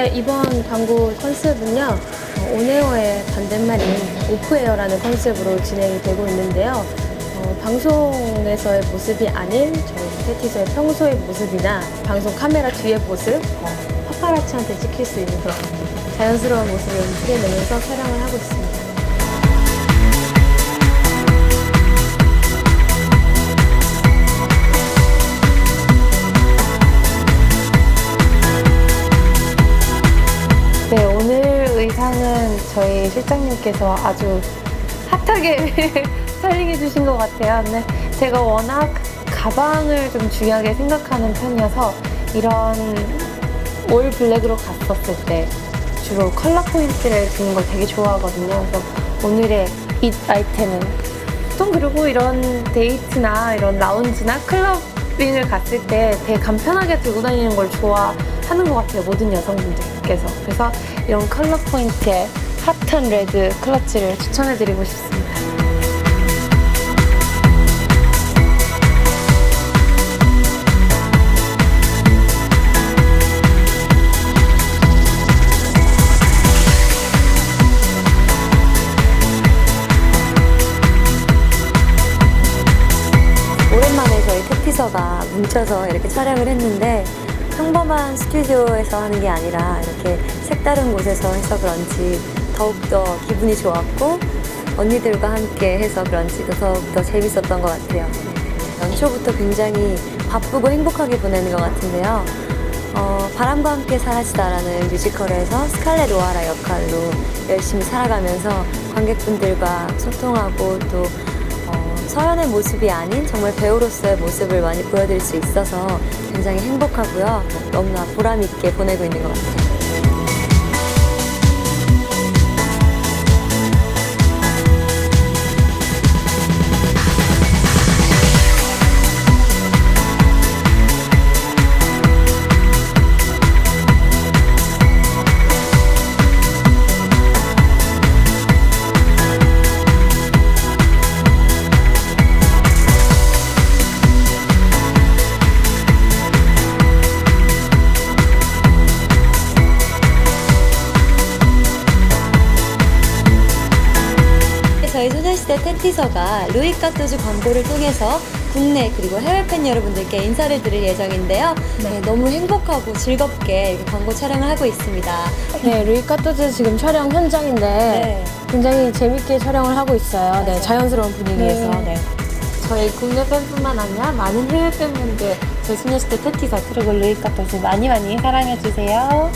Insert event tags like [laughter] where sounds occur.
이번 광고 컨셉은요, 어, 온에어의 반대말인 오프에어라는 컨셉으로 진행이 되고 있는데요. 어, 방송에서의 모습이 아닌 저희 테티서의 평소의 모습이나 방송 카메라 뒤의 모습, 어, 파파라치한테 찍힐 수 있는 그런 자연스러운 모습을 풀어내면서 촬영을 하고 있습니다. 저희 실장님께서 아주 핫하게 [laughs] 스타일링해 주신 것 같아요. 근데 제가 워낙 가방을 좀 중요하게 생각하는 편이어서 이런 올 블랙으로 갔었을 때 주로 컬러 포인트를 주는 걸 되게 좋아하거든요. 그래서 오늘의 이 아이템은 보통 그리고 이런 데이트나 이런 라운지나 클럽링을 갔을 때 되게 간편하게 들고 다니는 걸 좋아하는 것 같아요. 모든 여성분들께서. 그래서 이런 컬러 포인트의 핫한 레드 클러치를 추천해드리고 싶습니다. 오랜만에 저희 테티서가 뭉쳐서 이렇게 촬영을 했는데 평범한 스튜디오에서 하는 게 아니라 이렇게 색다른 곳에서 해서 그런지 더욱더 기분이 좋았고 언니들과 함께 해서 그런지 더욱더 재밌었던 것 같아요. 연초부터 굉장히 바쁘고 행복하게 보내는 것 같은데요. 어, 바람과 함께 사라지다라는 뮤지컬에서 스칼렛 오하라 역할로 열심히 살아가면서 관객분들과 소통하고 또 어, 서연의 모습이 아닌 정말 배우로서의 모습을 많이 보여드릴 수 있어서 굉장히 행복하고요. 너무나 보람있게 보내고 있는 것 같아요. 저희 소녀시대 텐티서가 루이 카토즈 광고를 통해서 국내 그리고 해외 팬 여러분들께 인사를 드릴 예정인데요. 네, 너무 행복하고 즐겁게 이렇게 광고 촬영을 하고 있습니다. 네, 루이 카토즈 지금 촬영 현장인데 네. 굉장히 재밌게 촬영을 하고 있어요. 네. 자연스러운 분위기에서. 네. 네. 저희 국내 팬뿐만 아니라 많은 해외 팬분들 저희 소녀시대 테티서 그리고 루이 카토즈 많이 많이 사랑해주세요.